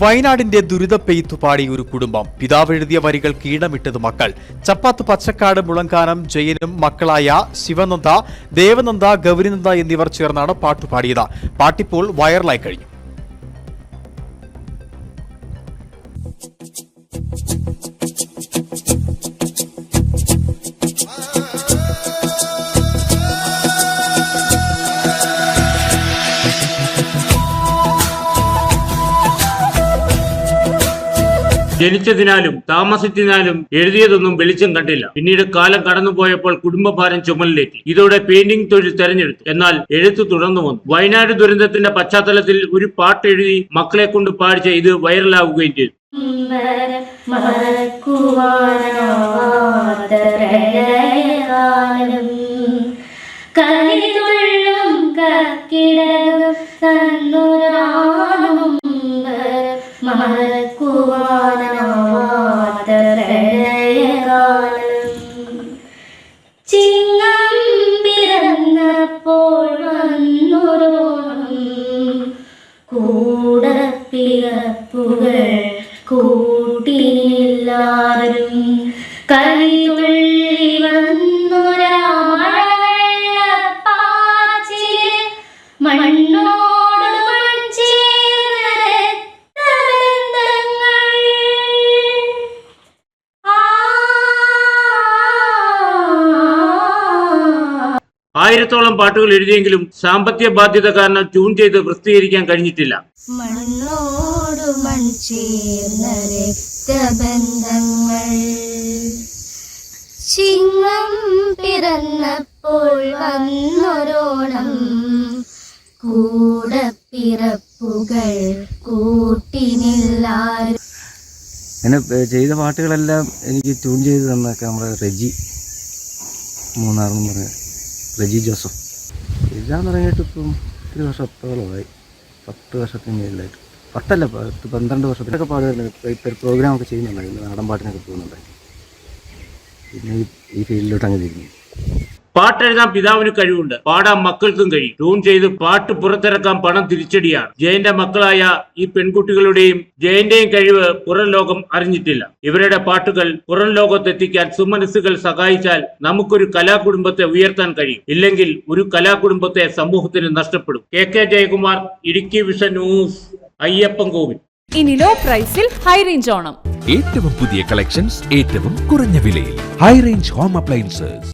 വയനാടിന്റെ ദുരിത പെയ്ത്തു പാടി ഒരു കുടുംബം. പിതാവ് എഴുതിയ വരികൾ കീടമിട്ടത് മക്കൾ. ചപ്പാത്ത് പച്ചക്കാട് മുളങ്കാനം ജയനും മക്കളായ ശിവനന്ദ ദേവനന്ദ ഗൗരിനന്ദ എന്നിവർ ചേർന്നാണ് പാട്ടുപാടിയത്. പാട്ടിപ്പോൾ വൈറലായി കഴിഞ്ഞു. ജനിച്ചതിനാലും താമസിച്ചതിനാലും എഴുതിയതൊന്നും വെളിച്ചം കണ്ടില്ല. പിന്നീട് കാലം കടന്നുപോയപ്പോൾ കുടുംബഭാരം ചുമലിലേറ്റി. ഇതോടെ പെയിന്റിംഗ് തൊഴിൽ തെരഞ്ഞെടുത്തു. എന്നാൽ എഴുത്ത് തുടർന്നു വന്നു. വയനാട് ദുരന്തത്തിന്റെ പശ്ചാത്തലത്തിൽ ഒരു പാട്ട് എഴുതി മക്കളെ കൊണ്ട് പാടിച്ച ഇത് വൈറലാവുകയും ചെയ്തു. കളിതുള്ളും കക്കിടകം തന്നുരാണും പിറന്നപ്പോൾ വന്നൊരോണം കൂടപ്പിറപ്പുകൾ കൂട്ടിനില്ലാരും കൈതുള്ളി ആയിരത്തോളം പാട്ടുകൾ എഴുതിയെങ്കിലും സാമ്പത്തിക ബാധ്യത കാരണം ട്യൂൺ ചെയ്ത് പ്രസിദ്ധീകരിക്കാൻ കഴിഞ്ഞിട്ടില്ല. മണ്ണോടു മൺ ചേർന്ന രക്തബന്ധങ്ങൾ ചിങ്ങം പിറന്നപ്പോൾ വന്നൊരോണം കൂടപ്പിറപ്പുകൾ കൂട്ടിനില്ലാരും അങ്ങനെ ചെയ്ത പാട്ടുകളെല്ലാം എനിക്ക് ട്യൂൺ ചെയ്ത് തന്നൊക്കെ നമ്മുടെ റെജി മൂന്നാറെന്ന് പറഞ്ഞ റെജി ജോസഫ് എഴുതാൻ തുടങ്ങിയിട്ട് ഇപ്പം ഒത്തിരി വർഷത്തോളമായി പത്ത് വർഷത്തിന് മേളിലായിട്ട്. പത്തല്ല പത്ത് പന്ത്രണ്ട് വർഷത്തിലൊക്കെ പാടുമായിരുന്നു പ്രോഗ്രാമൊക്കെ ചെയ്യുന്നുണ്ടായിരുന്നു. നാടൻ പാട്ടിനൊക്കെ പോകുന്നുണ്ടായിരുന്നു. പിന്നെ ഈ ഫീൽഡിലോട്ട് അങ്ങ് തിരിഞ്ഞു. പാട്ടെഴുതാൻ പിതാവിന് കഴിവുണ്ട്. പാടാൻ മക്കൾക്കും കഴിയും. ട്യൂൺ ചെയ്ത് പാട്ട് പുറത്തിറക്കാൻ പണം തിരിച്ചടിയാണ്. ജയന്റെ മക്കളായ ഈ പെൺകുട്ടികളുടെയും ജയന്റെയും കഴിവ് പുറം ലോകം അറിഞ്ഞിട്ടില്ല. ഇവരുടെ പാട്ടുകൾ പുറം ലോകത്തെത്തിക്കാൻ സുമനസ്സുകൾ സഹായിച്ചാൽ നമുക്കൊരു കലാകുടുംബത്തെ ഉയർത്താൻ കഴിയും. ഇല്ലെങ്കിൽ ഒരു കലാകുടുംബത്തെ സമൂഹത്തിന് നഷ്ടപ്പെടും. K K Jayakumar Idukki vision news Ayyappan Kovil. ഇനി ലോ പ്രൈസിൽ ഹൈ റേഞ്ച് ഓണം. ഏറ്റവും പുതിയ കളക്ഷൻസ് ഏറ്റവും കുറഞ്ഞ വിലയിൽ. High range home appliances